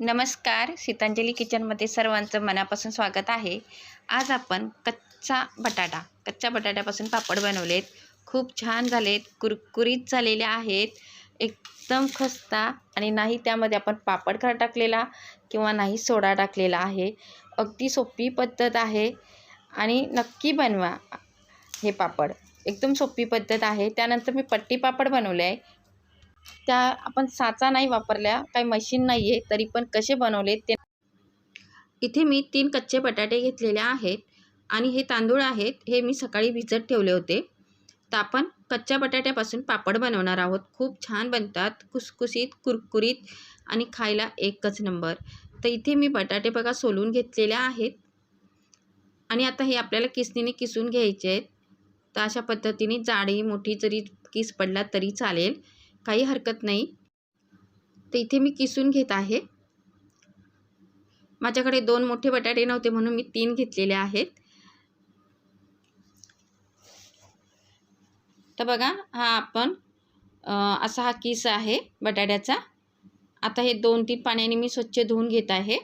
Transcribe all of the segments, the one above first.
नमस्कार सीतांजली किचनमध्ये सर्वांचं मनापासून स्वागत आहे. आज आपण कच्चा बटाटा कच्च्या बटाट्यापासून पापड बनवलेत. खूप छान झालेत कुरकुरीत झालेले आहेत. एकदम खस्ता आणि नाही त्यामध्ये आपण पापड खा टाकलेला किंवा नाही सोडा टाकलेला आहे. अगदी सोपी पद्धत आहे आणि नक्की बनवा हे पापड. एकदम सोपी पद्धत आहे. त्यानंतर मी पट्टी पापड बनवले आहे. त्या आपण साचा नाही वापरल्या काही मशीन नाही आहे तरी पण कसे बनवले ते इथे मी तीन कच्चे बटाटे घेतलेले आहेत आणि हे तांदूळ आहेत हे मी सकाळी भिजत ठेवले होते. तर आपण कच्च्या बटाट्यापासून पापड बनवणार आहोत. खूप छान बनतात कुसकुसीत कुरकुरीत आणि खायला एकच नंबर. तर इथे मी बटाटे बघा सोलून घेतलेले आहेत. आणि आता हे आपल्याला किसनीने किसून घ्यायचे आहेत. तर अशा पद्धतीने जाडी मोठी जरी किस पडला तरी चालेल. काही हरकत नाही. तर इथे मी किसून घेत आहे. माझ्याकडे दोन मोठे बटाटे नव्हते म्हणून मी तीन घेतलेले आहेत. तर बघा हा आपण असा हा किस आहे बटाट्याचा. आता हे दोन तीन पाण्याने मी स्वच्छ धुवून घेत आहे.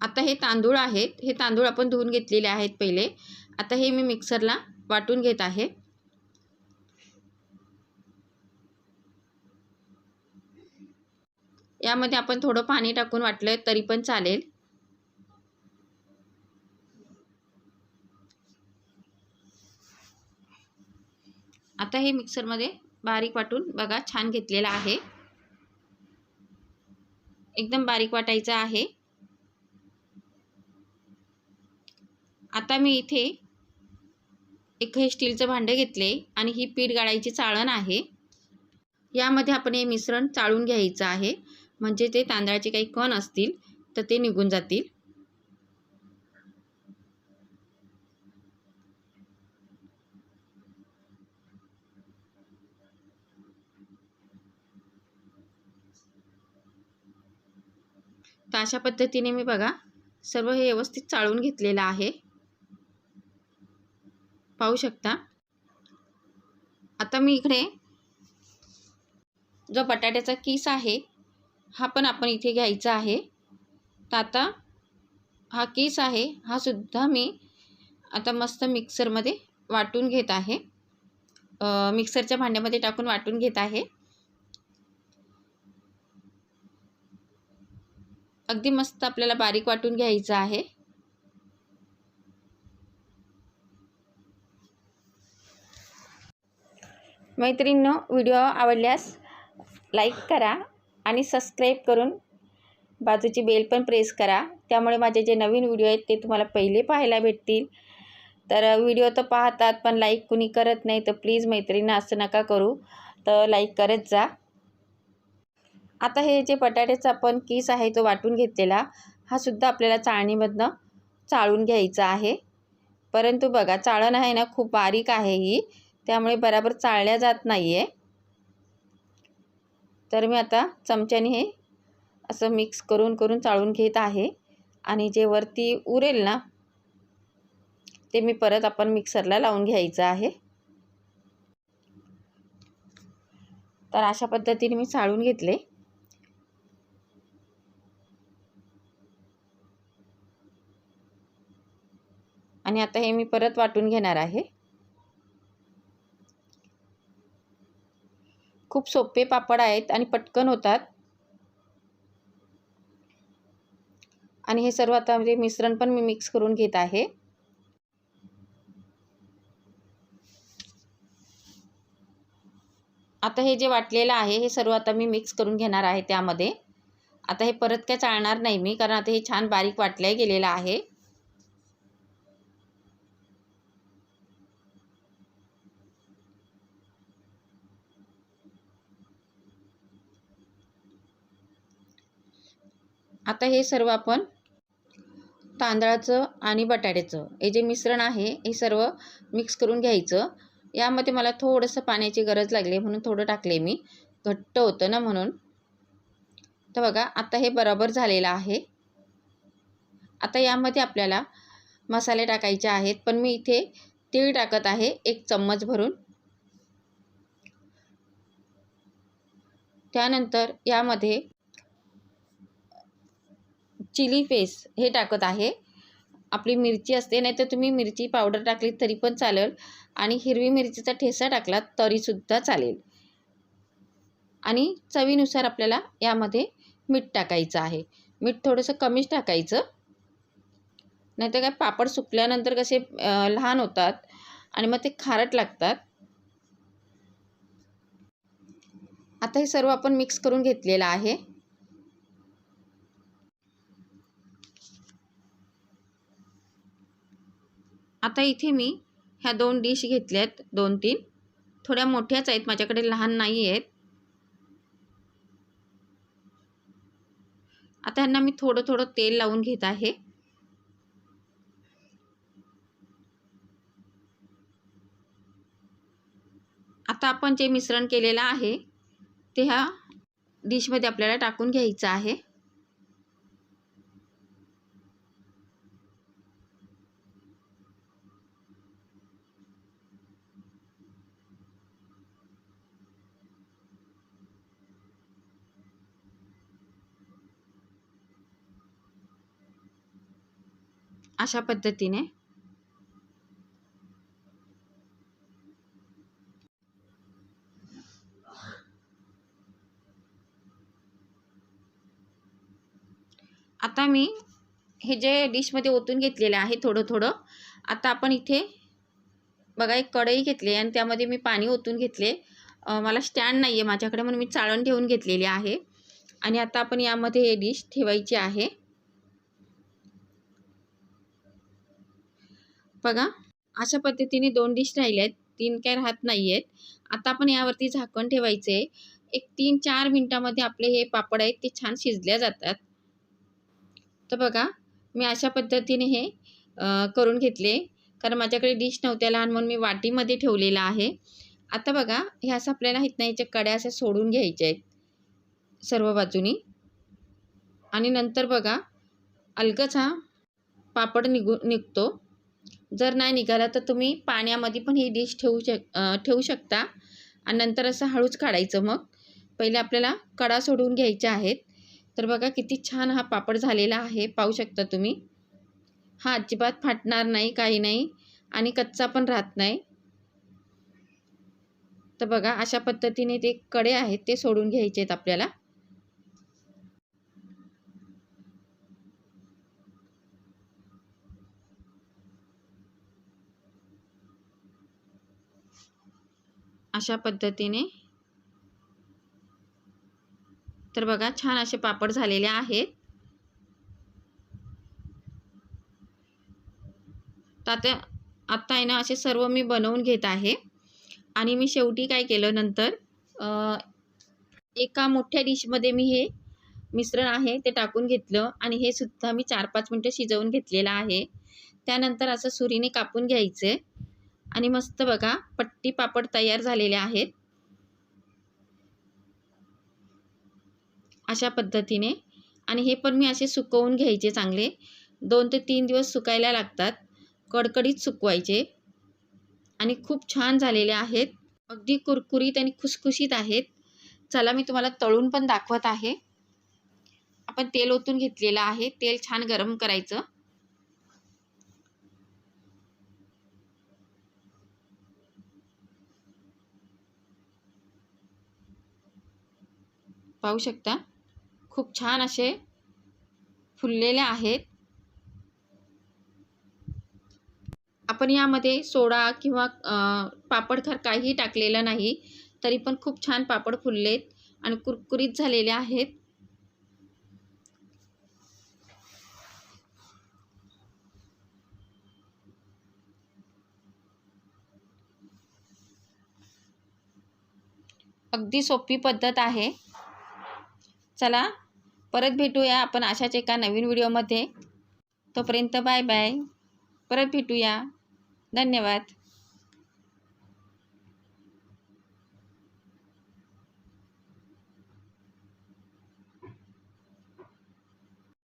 आता हे तांदूळ आहेत. हे तांदूळ आपण धुवून घेतलेले आहेत पहिले. आता हे मी मिक्सरला वाटून घेत आहे. यामध्ये आपण थोडं पाणी टाकून वाटलं तरी पण चालेल. आता हे मिक्सरमध्ये बारीक वाटून बघा छान घेतलेलं आहे. एकदम बारीक वाटायचं आहे. आता मी इथे एक हे स्टीलचं भांडं घेतले आणि ही पीठ गाळायची चाळण आहे. यामध्ये आपण हे मिश्रण चाळून घ्यायचं आहे. म्हणजे ते तांदळाचे काही कण असतील तर ते निघून जातील. तर अशा पद्धतीने मी बघा सर्व हे व्यवस्थित चाळून घेतलेलं आहे. पाहू शकता? आता मी इकडे जो बटाट्याचा किस आहे हा पण आपण इथे घ्यायचा आहे. तर आता हा केस आहे. हा सुद्धा मी आता मस्त मिक्सरमध्ये वाटून घेत आहे. मिक्सरच्या भांड्यामध्ये टाकून वाटून घेत आहे. अगदी मस्त आपल्याला बारीक वाटून घ्यायचं आहे. मैत्रिणींनो व्हिडिओ आवडल्यास लाईक करा. आणि सबस्क्राईब करून बाजूची बेल पण प्रेस करा. त्यामुळे माझे जे नवीन व्हिडिओ आहेत ते तुम्हाला पहिले पाहायला भेटतील. तर व्हिडिओ तर पाहतात पण लाईक कुणी करत नाही तर प्लीज मैत्रिणी असं नका करू. तर लाईक करत जा. आता हे जे बटाट्याचा आपण किस आहे तो वाटून घेतलेला हा सुद्धा आपल्याला चाळणीमधनं चाळून घ्यायचा आहे. परंतु बघा चाळण आहे ना खूप बारीक आहे ही. त्यामुळे बराबर चाळल्या जात नाही आहे तर मी आता चमच्याने हे असं मिक्स करून करून चाळून घेत आहे. आणि जे वरती उरेल ना ते मी परत आपण मिक्सरला लावून घ्यायचं आहे. तर अशा पद्धतीने मी चाळून घेतले. आणि आता हे मी परत वाटून घेणार आहे. खूप सोपे पापड आहेत आणि पटकन होतात. आणि हे सर्व आता म्हणजे मिश्रण पण मी मिक्स करून घेत आहे. आता हे जे वाटलेलं आहे हे सर्व आता मी मिक्स करून घेणार आहे त्यामध्ये. आता हे परत काय चालणार नाही मी कारण आता हे छान बारीक वाटल्या गेलेलं आहे. आता हे सर्व आपण तांदळाचं आणि बटाट्याचं हे जे मिश्रण आहे हे सर्व मिक्स करून घ्यायचं. यामध्ये मला थोडंसं पाण्याची गरज लागली म्हणून थोडं टाकले मी. घट्ट होतं ना म्हणून. तर बघा आता हे बरोबर झालेलं आहे. आता यामध्ये आपल्याला मसाले टाकायचे आहेत पण मी इथे तीळ टाकत आहे एक चम्मच भरून. त्यानंतर यामध्ये चिली पेस्ट हे टाकत आहे. आपली मिरची असते नाही तर तुम्ही मिरची पावडर टाकली तरी पण चालेल. आणि हिरवी मिरचीचा ठेसा टाकला तरीसुद्धा चालेल. आणि चवीनुसार आपल्याला यामध्ये मीठ टाकायचं आहे. मीठ थोडंसं कमीच टाकायचं. नाही तर काय पापड सुकल्यानंतर कसे लहान होतात आणि मग ते खारट लागतात. आता हे सर्व आपण मिक्स करून घेतलेलं आहे. आता इथे मी ह्या दोन डिश घेतल्यात दोन तीन. थोड्या मोठ्याच आहेत माझ्याकडे लहान नाही आहेत. आता ह्यांना मी थोडं थोडं तेल लावून घेत आहे. आता आपण जे मिश्रण केलेलं आहे ते ह्या डिशमध्ये आपल्याला टाकून घ्यायचं आहे. अशा पद्धतीने. आता मी हे जे डिशमध्ये ओतून घेतलेलं आहे थोडं थोडं आता आपण इथे बघा एक कढई घेतली आणि त्यामध्ये मी पाणी ओतून घेतले. मला स्टँड नाही आहे माझ्याकडे म्हणून मी चाळण ठेवून घेतलेली आहे. आणि आता आपण यामध्ये हे डिश ठेवायची आहे. बघा. अशा पद्धतीने दोन डिश राहिले आहेत. तीन काय राहत नाही आहेत आता आपण यावरती झाकण ठेवायचे. आहे एक तीन चार मिनटामध्ये आपले हे पापड आहेत ते छान शिजल्या जातात. तर बघा मी अशा पद्धतीने हे करून घेतले. कारण माझ्याकडे डिश नव्हत्या लहान म्हणून मी वाटीमध्ये ठेवलेलं आहे. आता बघा हे असं आपल्याला इथनं याच्या कड्या अशा सोडून घ्यायच्या आहेत. सर्व बाजूनी. आणि नंतर बघा अलगच हा पापड निघू निघतो. जर नाही निघाला तर तुम्ही पाण्यामध्ये पण ही डिश ठेवू शक ठेवू शकता. आणि नंतर असं हळूच काढायचं मग. पहिले आपल्याला कडा सोडून घ्यायच्या आहेत. तर बघा किती छान हा पापड झालेला आहे. पाहू शकता तुम्ही. हा अजिबात फाटणार नाही काही नाही. आणि कच्चा पण राहत नाही. तर बघा अशा पद्धतीने ते कडे आहेत ते सोडून घ्यायचे आहेत आपल्याला. अशा पद्धतीने. तर बघा छान असे पापड झालेले आहेत. आता आत्ता आहे ना असे सर्व मी बनवून घेत आहे. आणि मी शेवटी काय केलं नंतर एका मोठ्या डिशमध्ये मी हे मिश्रण आहे ते टाकून घेतलं. आणि हे सुद्धा मी चार पाच मिनटं शिजवून घेतलेलं आहे. त्यानंतर असं सुरीने कापून घ्यायचे. आणि मस्त बघा पट्टी पापड तयार झालेले आहेत. अशा पद्धतीने. आणि हे पण मी असे सुकवून घ्यायचे चांगले. दोन ते तीन दिवस सुकायला लागतात. कडकडीत सुकवायचे. आणि खूप छान झालेले आहेत. अगदी कुरकुरीत आणि खुसखुशीत आहेत. चला मी तुम्हाला तळून पण दाखवत आहे. आपण तेल ओतून घेतलेलं आहे. तेल छान गरम करायचं. पाहू शकता. खूप छान असे फुललेले आहेत. आपण यामध्ये सोडा किंवा पापड पापडखार काहीही टाकलेलं नाही तरी पण खूप छान पापड फुललेत आणि कुरकुरीत झालेले आहेत. अगदी सोपी पद्धत आहे. चला परत भेटूया आपण अशाच एका नवीन व्हिडिओमध्ये. तोपर्यंत बाय बाय. परत भेटूया. धन्यवाद.